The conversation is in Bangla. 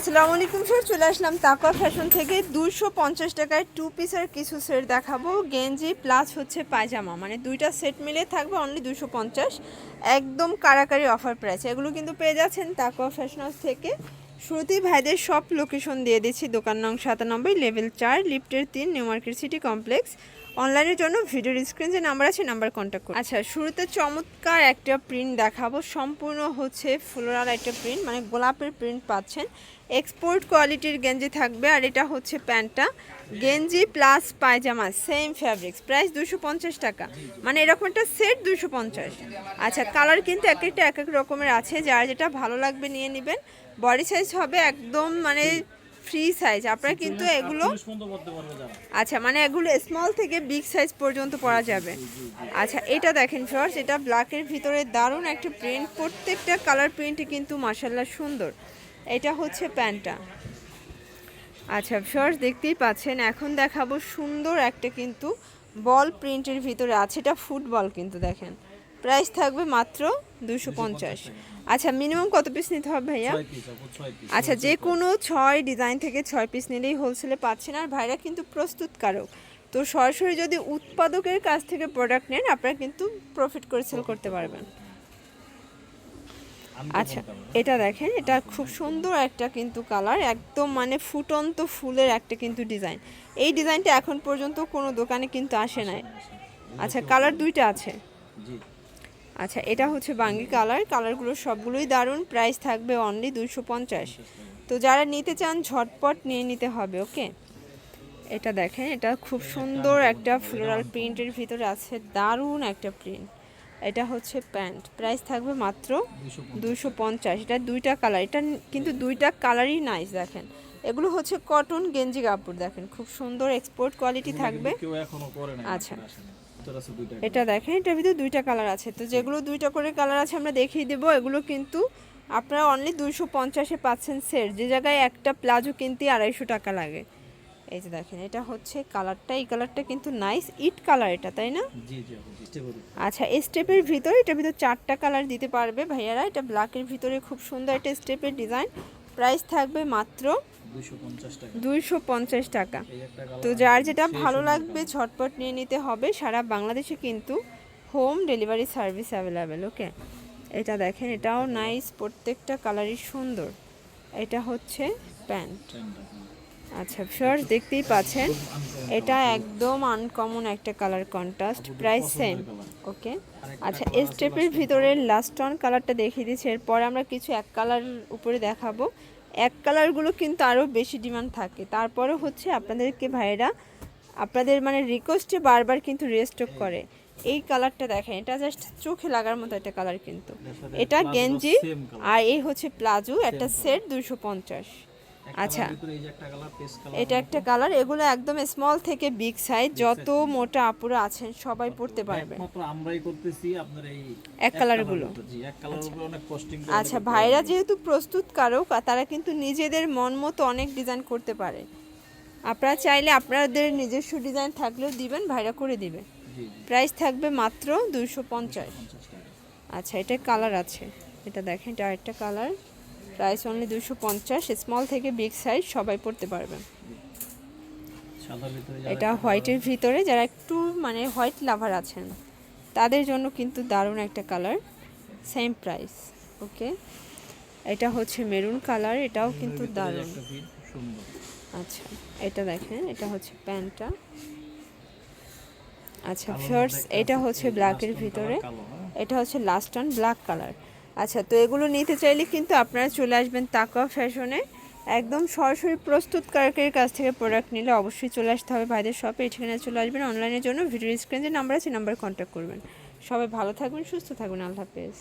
আসসালামু আলাইকুম স্যার চলে আসলাম তাকওয়া ফ্যাশন থেকে। দুশো পঞ্চাশ টাকায় টু পিসের কিছু সেট দেখাবো। গেঞ্জি প্লাস হচ্ছে পায়জামা। মানে দুইটা সেট মিলে থাকবে অনলি দুশো পঞ্চাশ। একদম কারাকারি অফার প্রাইস এগুলো কিন্তু পেয়ে যাচ্ছেন তাকওয়া ফ্যাশন হাউস থেকে। শ্রুতি ভাইদের সব লোকেশন দিয়ে দিচ্ছি। দোকান নং সাতানব্বই লেভেল চার লিফটের তিন নিউ মার্কেট সিটি কমপ্লেক্স অনলাইনের জন্য ভিডিওর স্ক্রিন যে নাম্বার আছে নাম্বার কন্ট্যাক্ট করুন। আচ্ছা শুরুতে চমৎকার একটা প্রিন্ট দেখাবো। সম্পূর্ণ হচ্ছে ফ্লোরাল একটা প্রিন্ট মানে গোলাপের প্রিন্ট পাচ্ছেন। এক্সপোর্ট কোয়ালিটির গেঞ্জি থাকবে আর এটা হচ্ছে প্যান্টটা। গেঞ্জি প্লাস পায়জামা সেম ফ্যাব্রিক্স প্রাইস দুশো পঞ্চাশ টাকা। মানে এরকম একটা সেট দুশো পঞ্চাশ। আচ্ছা কালার কিন্তু এক একটা, এক এক রকমের আছে। যার যেটা ভালো লাগবে নিয়ে নেবেন। বডি সাইজ হবে একদম মানে ফ্রি সাইজ আপনারা কিন্তু এগুলো আচ্ছা মানে এগুলো স্মল থেকে বিগ সাইজ পর্যন্ত পরা যাবে। আচ্ছা এটা দেখেন ফ্রস এটা ব্ল্যাকের ভিতরে দারুণ একটা প্রিন্ট প্রত্যেকটা কালার প্রিন্টই কিন্তু মার্শাল্লাহ সুন্দর। এটা হচ্ছে প্যান্টটা। আচ্ছা ফ্রস দেখতেই পাচ্ছেন এখন দেখাবো সুন্দর একটা কিন্তু বল প্রিন্টের ভিতরে আছে। এটা ফুটবল কিন্তু দেখেন। প্রাইস থাকবে মাত্র দুশো পঞ্চাশ। আচ্ছা মিনিমাম কত পিস নিতে হবে ভাইয়া? আচ্ছা যে কোনো ছয় ডিজাইন থেকে ছয় পিস নিলেই হোলসেলে পাচ্ছেন। আর ভাইরা কিন্তু প্রস্তুতকারক। তো সরাসরি যদি উৎপাদকের কাছ থেকে প্রোডাক্ট নেন আপনারা কিন্তু প্রফিট করে সেল করতে পারবেন। আচ্ছা এটা দেখেন এটা খুব সুন্দর একটা কিন্তু কালার একদম মানে ফুটন্ত ফুলের একটা কিন্তু ডিজাইন। এই ডিজাইনটা এখন পর্যন্ত কোনো দোকানে কিন্তু আসে নাই। আচ্ছা কালার দুইটা আছে। আচ্ছা এটা হচ্ছে বাঙ্গি কালার কালারগুলো সবগুলোই দারুণ প্রাইস থাকবে অনলি দুশো পঞ্চাশ। তো যারা নিতে চান ঝটপট নিয়ে নিতে হবে ওকে? এটা দেখেন এটা খুব সুন্দর একটা ফ্লোরাল প্রিন্টের ভিতরে আছে দারুণ একটা প্রিন্ট এটা হচ্ছে প্যান্ট। প্রাইস থাকবে মাত্র দুশো পঞ্চাশ। এটা দুইটা কালার। এটা কিন্তু দুইটা কালারই নাইস দেখেন। এগুলো হচ্ছে কটন গেঞ্জি কাপড় দেখেন। খুব সুন্দর এক্সপোর্ট কোয়ালিটি থাকবে। আচ্ছা। এটা দেখেন এটার ভিতরে দুইটা কালার আছে। তো যেগুলো দুইটা করে কালার আছে আমরা দেখিয়ে দেবো। এগুলো কিন্তু আপনারা অনলি দুইশো পঞ্চাশে পাচ্ছেন সেট যে জায়গায় একটা প্লাজো কিনতে আড়াইশো টাকা লাগে। এই যে দেখেন এটা হচ্ছে কালারটা। এই কালারটা কিন্তু নাইস ইট কালার এটা তাই না? জি জি আপু আচ্ছা স্টেপের ভিতরে এটার ভিতরে চারটা কালার দিতে পারবে ভাইয়ারা। এটা ব্ল্যাকের ভিতরে খুব সুন্দর একটা স্টেপের ডিজাইন প্রাইস থাকবে মাত্র 250 টাকা। দুইশো পঞ্চাশ টাকা। তো যার যেটা ভালো লাগবে ঝটপট নিয়ে নিতে হবে। সারা বাংলাদেশে কিন্তু home delivery service available okay এটা দেখেন এটাও নাইস প্রত্যেকটা কালারই সুন্দর। এটা হচ্ছে প্যান্ট। আচ্ছা ফার্স্ট দেখতেই পাচ্ছেন এটা একদম আনকমন একটা colour contrast price same okay আচ্ছা এই স্টেপের ভিতরে লাস্ট অন কালারটা দেখিয়ে দিচ্ছি এরপর আমরা কিছু এক কালার উপরে দেখাবো। এক কালারগুলো কিন্তু আরও বেশি ডিমান্ড থাকে। তারপরে হচ্ছে আপনাদেরকে ভাইয়েরা আপনাদের মানে রিকোয়েস্টে বারবার কিন্তু রেস্টক করে। এই কালারটা দেখেন এটা জাস্ট চোখে লাগার মতো একটা কালার কিন্তু। এটা গেঞ্জি আর এই হচ্ছে প্লাজো একটা সেট দুশো পঞ্চাশ। আচ্ছা। একটা এটা একটা কালার এগুলো একদম স্মল থেকে বিগ সাইজ যত মোটা আপুরা আছেন সবাই পড়তে পারবে। আমরাই করতেছি আপনার এই এক কালারগুলো জি এক কালার অনেক কস্টিং আচ্ছা ভাইরা যেহেতু প্রস্তুতকারক আর তারা কিন্তু নিজেদের মন মতো অনেক ডিজাইন করতে পারে। আপনারা চাইলে আপনাদের নিজস্ব ডিজাইন থাকলেও দিবেন ভাইরা করে দিবে। প্রাইস থাকবে মাত্র দুশো পঞ্চাশ। আচ্ছা এটা কালার আছে। এটা দেখেন এটা আরেকটা কালার প্রাইস অনলি দুশো পঞ্চাশ স্মল থেকে বিগ সাইজ সবাই পড়তে পারবেন এটা হোয়াইটের ভিতরে যারা একটু মানে হোয়াইট লাভার আছেন তাদের জন্য কিন্তু দারুণ একটা কালার সেম প্রাইস ওকে এটা হচ্ছে মেরুন কালার এটাও কিন্তু দারুণ। আচ্ছা এটা দেখেন এটা হচ্ছে প্যান্টটা। আচ্ছা ফার্স্ট এটা হচ্ছে ব্ল্যাকের ভিতরে। হ্যাঁ? এটা হচ্ছে লাস্ট অন ব্ল্যাক কালার আচ্ছা তো এগুলো নিতে চাইলে কিন্তু আপনারা চলে আসবেন তাকা ফ্যাশনে। একদম সরাসরি প্রস্তুতকারকের কাছ থেকে প্রোডাক্ট নিলে অবশ্যই চলে আসতে হবে ভাইদের শপে ঠিকানায় চলে আসবেন অনলাইনের জন্য। ভিডিও স্ক্রিনে যে নাম্বার আছে নাম্বার কন্ট্যাক্ট করবেন। সবাই ভালো থাকবেন, সুস্থ থাকবেন। আল্লাহ হাফেজ।